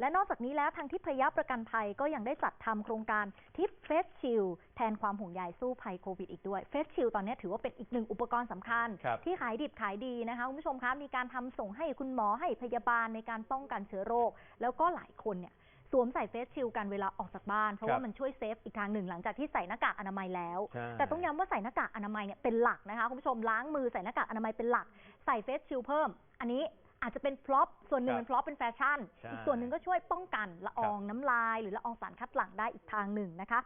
และนอกจากนี้แล้วทางทิพยประกันภัยก็ยังได้จัดทำโครงการทิปเฟสชิลแทนความห่วงใยสู้ภัยโควิดอีกด้วยเฟสชิลตอนนี้ถือว่าเป็นอีกหนึ่งอุปกรณ์สำคัญครับที่ขายดิบขายดีนะคะคุณผู้ชมคะมีการทำส่งให้คุณหมอให้พยาบาลในการป้องกันเชื้อโรค แล้วก็หลายคนเนี่ยสวมใส่เฟสชิลกันเวลาออกจากบ้าน เพราะครับว่ามันช่วยเซฟอีกทางหนึ่งหลังจากที่ใส่หน้ากากอนามัยแล้วใช่แต่ต้องย้ำว่าใส่หน้ากากอนามัยเนี่ยเป็นหลักนะคะคุณผู้ชมล้างมือใส่หน้ากากอนามัยเป็นหลัก ใส่เฟสชิลเพิ่ม อันนี้ อาจจะเป็นพล็อปส่วนหนึ่งครับเป็นพล็อปเป็นแฟชั่นใช่อีกส่วนหนึ่งก็ช่วยป้องกันละอองน้ำลาย หรือละอองสารคัดหลั่งได้อีกทางหนึ่งนะคะ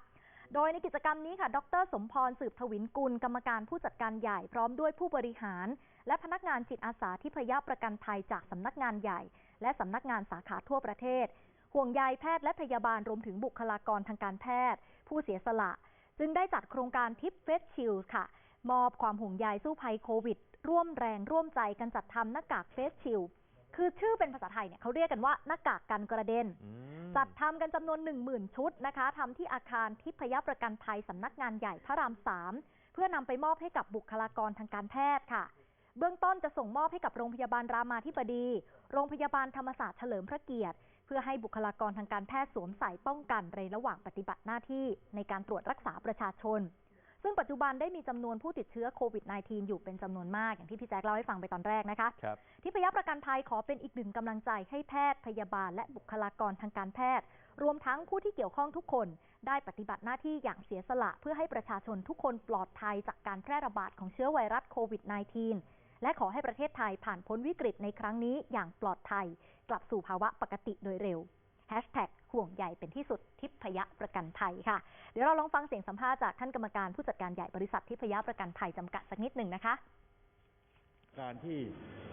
โดยในกิจกรรมนี้ค่ะ ดร สมพรสืบทวินกุล กรรมการผู้จัดการใหญ่พร้อมด้วยผู้บริหาร และพนักงานจิตอาสาที่พยาประกันภัยจากสำนักงานใหญ่ และสำนักงานสาขาทั่วประเทศ ห่วงใยแพทย์และพยาบาลรวมถึงบุคลากรทางการแพทย์ ผู้เสียสละ จึงได้จัดโครงการทิปเฟสชิลค่ะ มอบความห่วงใยสู้ภัยโควิด ร่วมแรงร่วมใจกันจัดทำหน้ากากเฟสชิลคือชื่อเป็นภาษาไทยเนี่ยเขาเรียกกันว่าหน้ากากกันกระเด็นอืมจัดทำกันจำนวน 10,000 ชุดนะคะทำที่อาคารทิพยประกันภัยสำนักงานใหญ่พระรามสามเพื่อนำไปมอบให้กับบุคลากรทางการแพทย์ค่ะ เบื้องต้นจะส่งมอบให้กับโรงพยาบาลรามาธิบดี โรงพยาบาลธรรมศาสตร์เฉลิมพระเกียรติ เพื่อให้บุคลากรทางการแพทย์สวมใส่ป้องกันในระหว่างปฏิบัติหน้าที่ในการตรวจรักษาประชาชน ซึ่งปัจจุบันได้มีจำนวนผู้ติดเชื้อโควิด -19 อยู่เป็นจำนวนมากอย่างที่พี่แจ๊คเล่าให้ฟังไปตอนแรกนะคะครับทิพยประกันภัยขอเป็นอีกหนึ่งกำลังใจให้แพทย์พยาบาล และบุคลากรทางการแพทย์ รวมทั้งผู้ที่เกี่ยวข้องทุกคน ได้ปฏิบัติหน้าที่อย่างเสียสละ เพื่อให้ประชาชนทุกคนปลอดภัยจากการแพร่ระบาดของเชื้อไวรัสโควิด -19 และขอให้ประเทศไทยผ่านพ้นวิกฤตในครั้งนี้อย่างปลอดภัย กลับสู่ภาวะปกติโดยเร็ว Hashtag ห่วงใยเป็นที่สุดทิพยประกันภัยค่ะ เดี๋ยวเราลองฟังเสียงสัมภาษณ์จากท่านกรรมการผู้จัดการใหญ่บริษัททิพยประกันภัยจำกัดสักนิดหนึ่งนะคะ การที่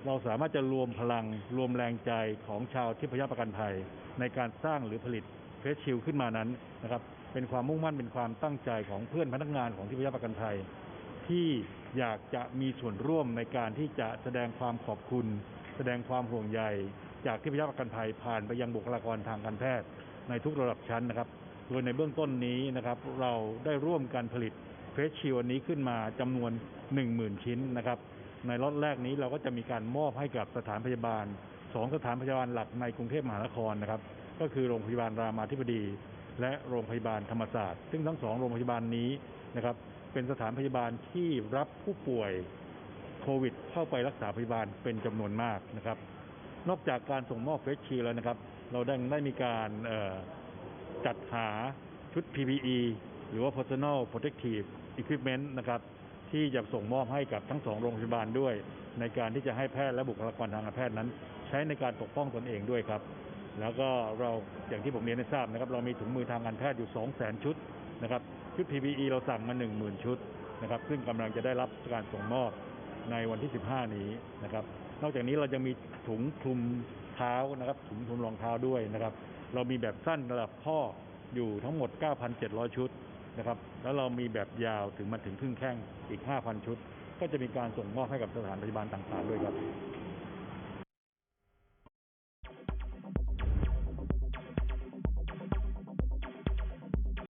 เราสามารถจะรวมพลังรวมแรงใจของชาวทิพยประกันภัย ในการสร้างหรือผลิตเฟสชิลขึ้นมานั้นนะครับเป็นความมุ่งมั่นเป็นความตั้งใจของเพื่อนพนักงานของทิพยประกันภัย ที่อยากจะมีส่วนร่วมในการที่จะแสดงความขอบคุณ แสดงความห่วงใย จากทิพยประกันภัยผ่านไปยังบุคลากรทางการแพทย์ ในทุกระดับชั้นนะครับ โดยในเบื้องต้นนี้นะครับ เราได้ร่วมกันผลิตเฟสชิลอันนี้ขึ้นมาจำนวน 10,000 ชิ้นนะครับ ในล็อตแรกนี้เราก็จะมีการมอบให้กับสถานพยาบาลสองสถานพยาบาลหลักในกรุงเทพมหานครนะครับ ก็คือโรงพยาบาลรามาธิบดี และโรงพยาบาลธรรมศาสตร์ ซึ่งทั้งสองโรงพยาบาลนี้นะครับ เป็นสถานพยาบาลที่รับผู้ป่วยโควิด เข้าไปรักษาพยาบาลเป็นจำนวนมากนะครับ นอกจากการส่งมอบเฟสชีลแล้วนะครับ เราได้ได้มีการจัดหาชุด PPE หรือว่า Personal Protective Equipment นะครับที่จะส่งมอบให้กับทั้งสองโรงพยาบาลด้วย ในการที่จะให้แพทย์และบุคลากรทางการแพทย์นั้น ใช้ในการปกป้องตนเองด้วยครับ แล้วก็เราอย่างที่ผมเรียนให้ทราบนะครับเรามีถุงมือทางการแพทย์อยู่ 2 0 0 0 0 0 ชุดนะครับชุด PPE เราสั่งมา 10,000 ชุดนะครับซึ่งกำลังจะได้รับการส่งมอบในวันที่ 15 นี้นะครับนอกจากนี้เรายังมีถุงคลุม เท้านะครับถุงคลุมรองเท้าด้วยนะครับ เรามีแบบสั้นระดับข้ออยู่ทั้งหมด 9,700 ชุดนะครับ แล้วเรามีแบบยาวถึงมาถึงครึ่งแข้งอีก 5,000 ชุด ก็จะมีการส่งมอบให้กับสถานพยาบาลต่างๆด้วยครับ